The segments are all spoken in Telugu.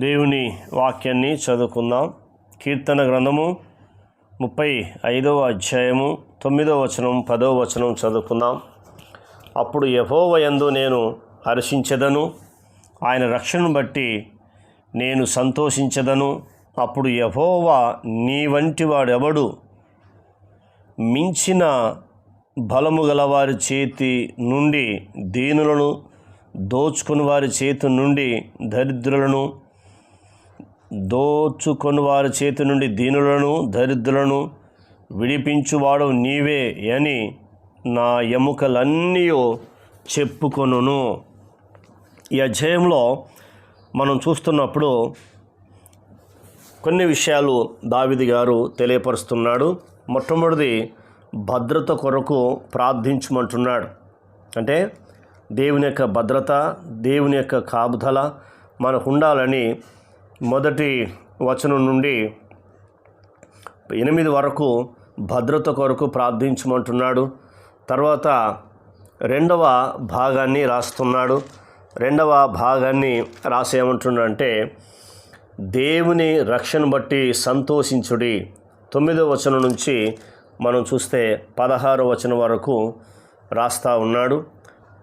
దేవుని వాక్యాన్ని చదువుకుందాం. కీర్తన గ్రంథము ముప్పై ఐదవ అధ్యాయము తొమ్మిదవ వచనం పదవ వచనం చదువుకుందాం. అప్పుడు యహోవయందు నేను హర్షించదను ఆయన రక్షణను బట్టి నేను సంతోషించదను. అప్పుడు యహోవా నీ వంటి వాడెవడు? మించిన బలము గలవారి చేతి నుండి దీనులను దోచుకుని వారి చేతి నుండి దరిద్రులను దోచుకొని వారి చేతి నుండి దీనులను దరిద్రులను విడిపించువాడు నీవే అని నా ఎముకలన్నీ చెప్పుకొనును. ఈ అధ్యాయంలో మనం చూస్తున్నప్పుడు కొన్ని విషయాలు దావిది గారు తెలియపరుస్తున్నాడు. మొట్టమొదటిది భద్రత కొరకు ప్రార్థించమంటున్నాడు. అంటే దేవుని యొక్క భద్రత దేవుని యొక్క కాపుదల మనకు ఉండాలని మొదటి వచనం నుండి ఎనిమిది వరకు భద్రత కొరకు ప్రార్థించమంటున్నాడు. తర్వాత రెండవ భాగాన్ని రాస్తున్నాడు. రెండవ భాగాన్ని రాసేమంటున్నాడంటే దేవుని రక్షణ బట్టి సంతోషించుడి. తొమ్మిదో వచనం నుంచి మనం చూస్తే పదహారు వచనం వరకు రాస్తా ఉన్నాడు.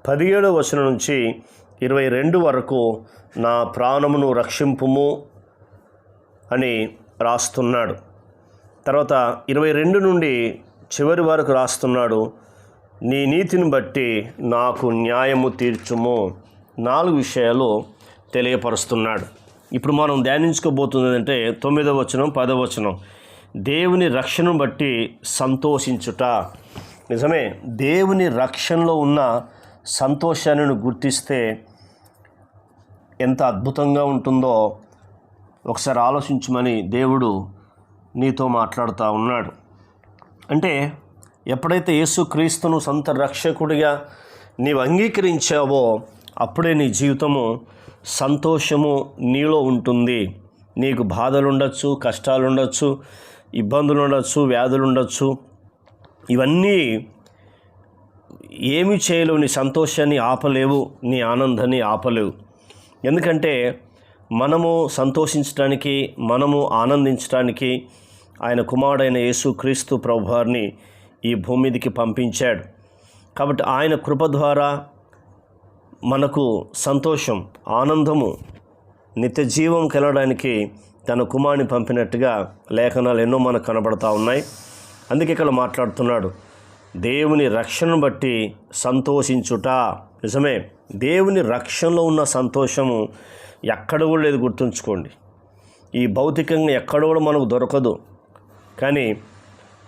పదిహేడో వచనం నుంచి ఇరవై రెండు వరకు నా ప్రాణమును రక్షింపుము. అని రాస్తున్నాడు. తర్వాత ఇరవై రెండు నుండి చివరి వరకు రాస్తున్నాడు నీ నీతిని బట్టి నాకు న్యాయము తీర్చుము నాలుగు విషయాలు తెలియపరుస్తున్నాడు. ఇప్పుడు మనం ధ్యానించుకోబోతుంది అంటే తొమ్మిదవ వచనం పదవ వచనం. దేవుని రక్షణను బట్టి సంతోషించుట నిజమే దేవుని రక్షణలో ఉన్న సంతోషాన్ని గుర్తిస్తే ఎంత అద్భుతంగా ఉంటుందో ఒకసారి ఆలోచించమని దేవుడు నీతో మాట్లాడుతూ ఉన్నాడు. అంటే ఎప్పుడైతే యేసు క్రీస్తును సొంత రక్షకుడిగా నీవు అంగీకరించావో అప్పుడే నీ జీవితము సంతోషము నీలో ఉంటుంది. నీకు బాధలు ఉండొచ్చు కష్టాలు ఉండొచ్చు ఇబ్బందులు ఉండొచ్చు వ్యాధులు ఉండొచ్చు ఇవన్నీ ఏమి చేయలేవు నీ సంతోషాన్ని ఆపలేవు నీ ఆనందాన్ని ఆపలేవు. ఎందుకంటే మనము సంతోషించడానికి మనము ఆనందించడానికి ఆయన కుమారుడైన యేసు క్రీస్తు ప్రభువారిని ఈ భూమి మీదకి పంపించాడు. కాబట్టి ఆయన కృప ద్వారా మనకు సంతోషం ఆనందము నిత్య జీవం కలగడానికి తన కుమారుని పంపినట్టుగా లేఖనాలు ఎన్నో మనకు కనబడతా ఉన్నాయి. అందుకే ఇక్కడ మాట్లాడుతున్నాడు. దేవుని రక్షణను బట్టి సంతోషించుట. నిజమే దేవుని రక్షణలో ఉన్న సంతోషము ఎక్కడ కూడా లేదు గుర్తుంచుకోండి. ఈ భౌతికంగా ఎక్కడ కూడా మనకు దొరకదు. కానీ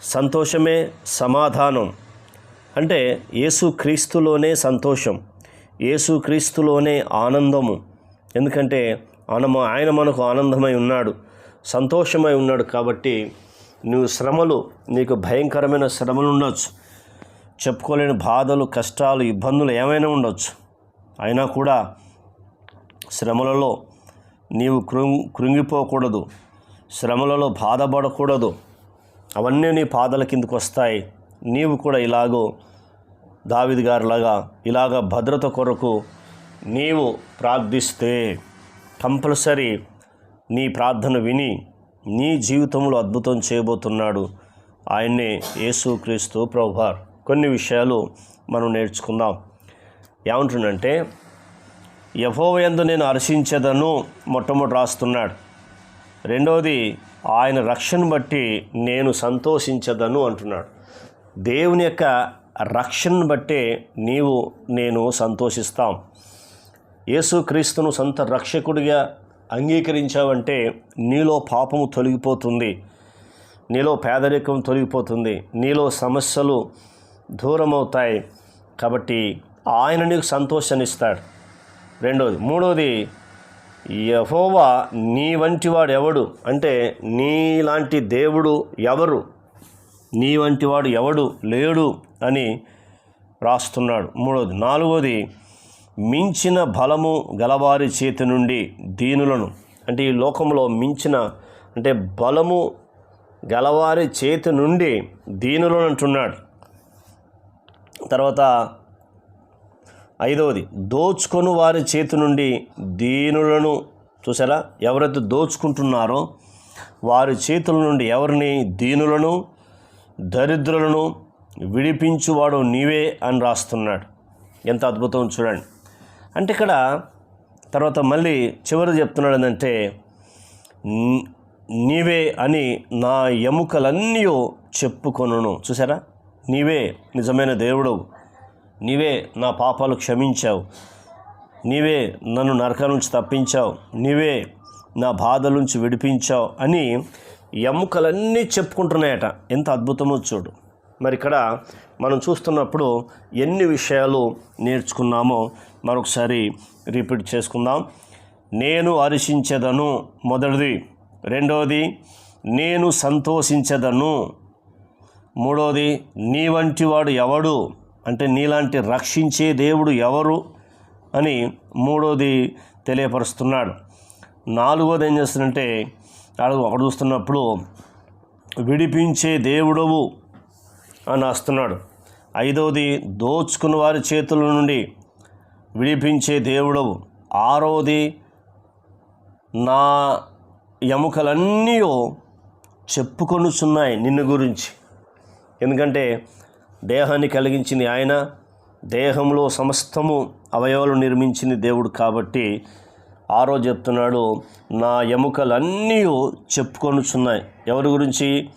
సంతోషమే సమాధానం. అంటే ఏసుక్రీస్తులోనే సంతోషం. యేసు క్రీస్తులోనే ఆనందము. ఎందుకంటే ఆనమ ఆయన మనకు ఆనందమై ఉన్నాడు సంతోషమై ఉన్నాడు కాబట్టి నువ్వు శ్రమలు నీకు భయంకరమైన శ్రమలు ఉండొచ్చు. చెప్పుకోలేని బాధలు కష్టాలు ఇబ్బందులు ఏమైనా ఉండొచ్చు. అయినా కూడా శ్రమలలో నీవు కృంగిపోకూడదు. శ్రమలలో బాధపడకూడదు. అవన్నీ నీ పాదల కిందకు వస్తాయి. నీవు కూడా ఇలాగో దావిది గారిలాగా ఇలాగ భద్రత కొరకు నీవు ప్రార్థిస్తే కంపల్సరీ నీ ప్రార్థన విని నీ జీవితంలో అద్భుతం చేయబోతున్నాడు ఆయన్నే యేసుక్రీస్తు ప్రభువార్. కొన్ని విషయాలు మనం నేర్చుకుందాం. ఏమంటుందంటే యహోవయందు నేను హర్షించదను మొట్టమొదటి రాస్తున్నాడు. రెండవది ఆయన రక్షణ బట్టి నేను సంతోషించదను అంటున్నాడు. దేవుని యొక్క రక్షణను బట్టే నీవు నేను సంతోషిస్తాం. యేసుక్రీస్తును సొంత రక్షకుడిగా అంగీకరించావంటే నీలో పాపము తొలగిపోతుంది. నీలో పేదరికం తొలగిపోతుంది. నీలో సమస్యలు దూరం అవుతాయి కాబట్టి ఆయన నీకు సంతోషాన్ని ఇస్తాడు రెండోది. మూడోది యహోవా నీ వంటివాడు ఎవడు? అంటే నీలాంటి దేవుడు ఎవరు? నీ వంటివాడు ఎవడు? లేడు అని రాస్తున్నాడు. మూడోది. నాలుగోది మించిన బలము గలవారి చేతి నుండి దీనులను. అంటే ఈ లోకంలో మించిన అంటే బలము గలవారి చేతి నుండి దీనులను అంటున్నాడు. తర్వాత ఐదవది దోచుకొని వారి చేతి నుండి దీనులను చూసారా ఎవరైతే దోచుకుంటున్నారో వారి చేతుల నుండి ఎవరిని? దీనులను దరిద్రులను విడిపించువాడు నీవే అని రాస్తున్నాడు. ఎంత అద్భుతం చూడండి. అంటే ఇక్కడ తర్వాత మళ్ళీ చివరి చెప్తున్నాడు ఏంటంటే నీవే అని నా ఎముకలన్నీ చెప్పుకొనును. చూసారా నీవే నిజమైన దేవుడు నీవే నా పాపాలు క్షమించావు. నీవే నన్ను నరకం నుంచి తప్పించావు. నీవే నా బాధల నుంచి విడిపించావు అని ఎముకలన్నీ చెప్పుకుంటున్నాయట. ఎంత అద్భుతమో చూడు. మరి ఇక్కడ మనం చూస్తున్నప్పుడు ఎన్ని విషయాలు నేర్చుకున్నామో మరొకసారి రిపీట్ చేసుకుందాం. నేను హర్షించదను మొదటిది. రెండవది నేను సంతోషించదను. మూడవది నీ వంటి వాడు ఎవడు? అంటే నీలాంటి రక్షించే దేవుడు ఎవరు అని మూడోది తెలియపరుస్తున్నాడు. నాలుగోది ఏం చేస్తుందంటే అడుగు అక్కడ చూస్తున్నప్పుడు విడిపించే దేవుడవు అని వస్తున్నాడు ఐదవది దోచుకున్న వారి చేతుల నుండి విడిపించే దేవుడవు. ఆరవది నా ఎముకలన్నీ చెప్పుకొనుచున్నాయి నిన్ను గురించి. ఎందుకంటే దేహాన్ని కలిగించింది ఆయన. దేహంలో సమస్తము అవయవాలు నిర్మించింది దేవుడు కాబట్టి ఆరో చెప్తున్నాడు నా ఎముకలన్నీ చెప్పుకొనుచున్నాయి. ఎవరి గురించి?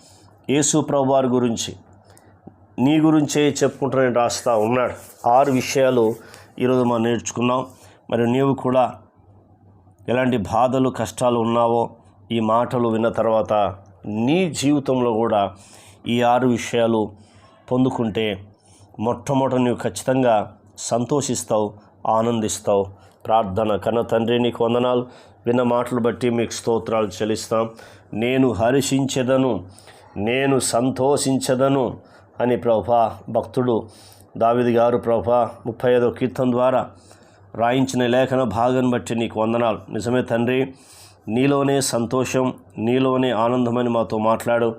యేసు ప్రభు వారి గురించి. నీ గురించే చెప్పుకుంటానని రాస్తా ఉన్నాడు. ఆరు విషయాలు ఈరోజు మనం నేర్చుకున్నాం. మరి నీవు కూడా ఎలాంటి బాధలు కష్టాలు ఉన్నావో ఈ మాటలు విన్న తర్వాత నీ జీవితంలో కూడా ఈ ఆరు విషయాలు పొందుకుంటే మొట్టమొదట నువ్వు ఖచ్చితంగా సంతోషిస్తావు ఆనందిస్తావు. ప్రార్థన కన్న తండ్రి నీకు వందనాలు. విన్న మాటలు బట్టి మీకు స్తోత్రాలు చెల్లిస్తాం. నేను హర్షించదను నేను సంతోషించదను అని ప్రభా భక్తుడు దావిది గారు ప్రభా ముప్పై ఐదో కీర్తన ద్వారా రాయించిన లేఖన భాగం బట్టి నీకు వందనాలు. నిజమే తండ్రి నీలోనే సంతోషం నీలోనే ఆనందమని మాతో మాట్లాడు.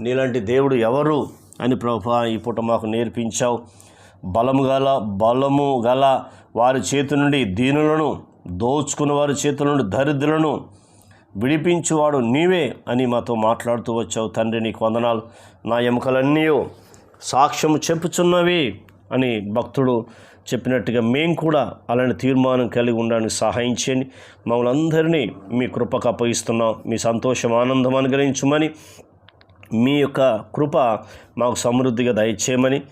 నీలాంటి దేవుడు ఎవరు? అని ప్రభా ఈ పూట మాకు నేర్పించావు. బలము గల బలము గల వారి చేతి నుండి దీనులను దోచుకున్న వారి చేతుల నుండి దరిద్రులను విడిపించువాడు నీవే అని మాతో మాట్లాడుతూ వచ్చావు. తండ్రి నీకు వందనాలు. నా ఎముకలన్నీ సాక్ష్యము చెప్పుచున్నవి అని భక్తుడు చెప్పినట్టుగా మేము కూడా అలాంటి తీర్మానం కలిగి ఉండడానికి సహాయం చేయండి. మమ్మల్ని అందరినీ మీ కృపకు అప్పగిస్తున్నాం. మీ సంతోషం ఆనందం అనుగ్రహించమని మీ యొక్క కృప మాకు సమృద్ధిగా దయచేయమని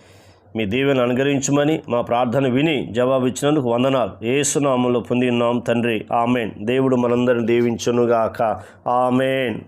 మీ దీవెను అనుగ్రహించమని మా ప్రార్థన విని జవాబు ఇచ్చినందుకు వందనాలు ఏసునామంలో పొందినాం తండ్రి. ఆమెన్. దేవుడు మనందరిని దీవించునుగాక. ఆమెన్.